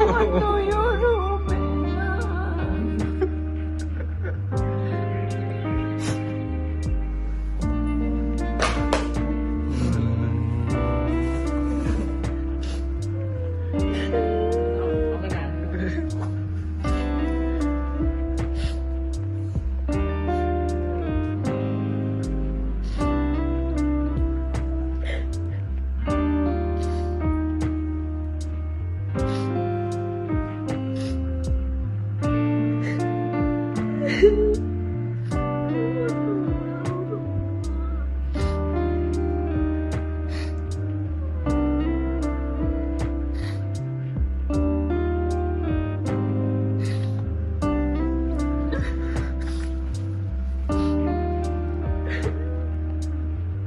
oh you Goyo. 呜呜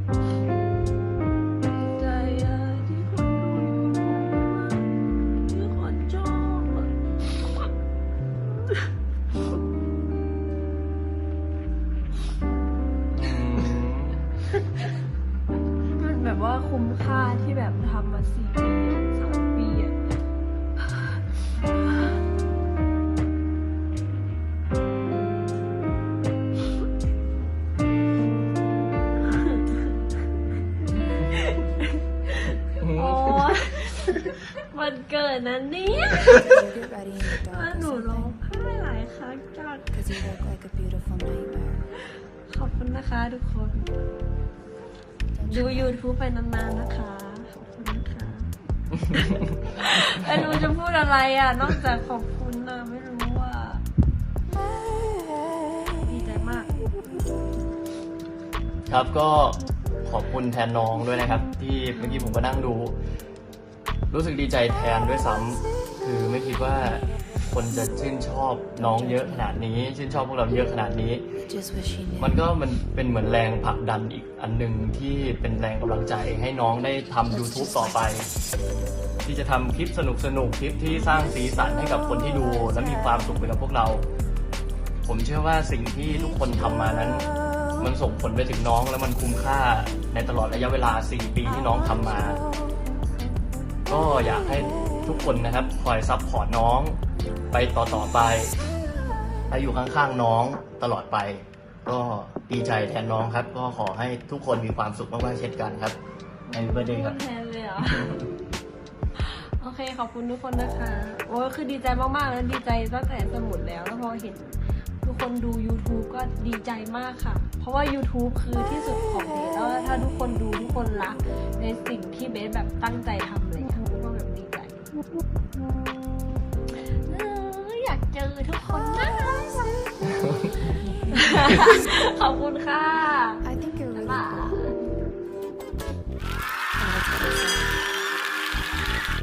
呜！ ว่าคุ้มค่าที่แบบทำมาสี่ปีอะสามปีอะโอ้ยมันเกิดนะเนี่ย Get ready in the ว่า dark หนู or ร้อง something. ไห้หลายครั้งจัง Cause you look like a beautiful nightmare. ขอบคุณนะคะทุกคน ดู YouTube ไปนานๆนะคะ ขอบคุณนะคะแต่หนูจะพูดอะไรอะ นอกจากขอบคุณนะไม่รู้ว่าดีใจมาก ครับก็ขอบคุณแทนน้องด้วยนะครับ ที่เมื่อกี้ผมก็นั่งดู รู้สึกดีใจแทนด้วยซ้ำคือไม่คิดว่า คนจะชื่นชอบน้องเยอะขนาดนี้ ชื่นชอบพวกเราเยอะขนาดนี้ Just wish you knew. มันก็มันเป็นเหมือนแรงผลักดันอีกอันหนึ่งที่เป็นแรงกำลังใจให้น้องได้ทำ YouTube ต่อไป ที่จะทำคลิปสนุกสนุกๆคลิปที่สร้างสีสันให้กับคนที่ดู และมีความสุขไปกับพวกเรา ผมเชื่อว่าสิ่งที่ทุกคนทำมานั้น มันส่งผลไปถึงน้องและมันคุ้มค่าในตลอดระยะเวลา 4 ปีที่น้องทำมา ก็อยากให้ ทุกคนนะครับ คอยซัพพอร์ตน้องไปต่อต่อๆไปและอยู่ข้างๆน้องตลอดไป ก็ดีใจแทนน้องครับ ก็ขอให้ทุกคนมีความสุขมากๆเช่นกันครับในเบอร์เดย์ครับ แทนเลยเหรอ โอเคขอบคุณทุกคนนะคะ โอ้ยคือดีใจมากๆแล้วดีใจตั้งแต่สมุดแล้ว แล้วพอเห็นทุกคนดู YouTube ก็ดีใจมากค่ะ เพราะว่า YouTube คือที่สุดของเบสแล้วถ้าทุกคนดูทุกคนรักในสิ่งที่เบสแบบตั้งใจทำ อยากเจอทุกคนนะขอบคุณค่ะ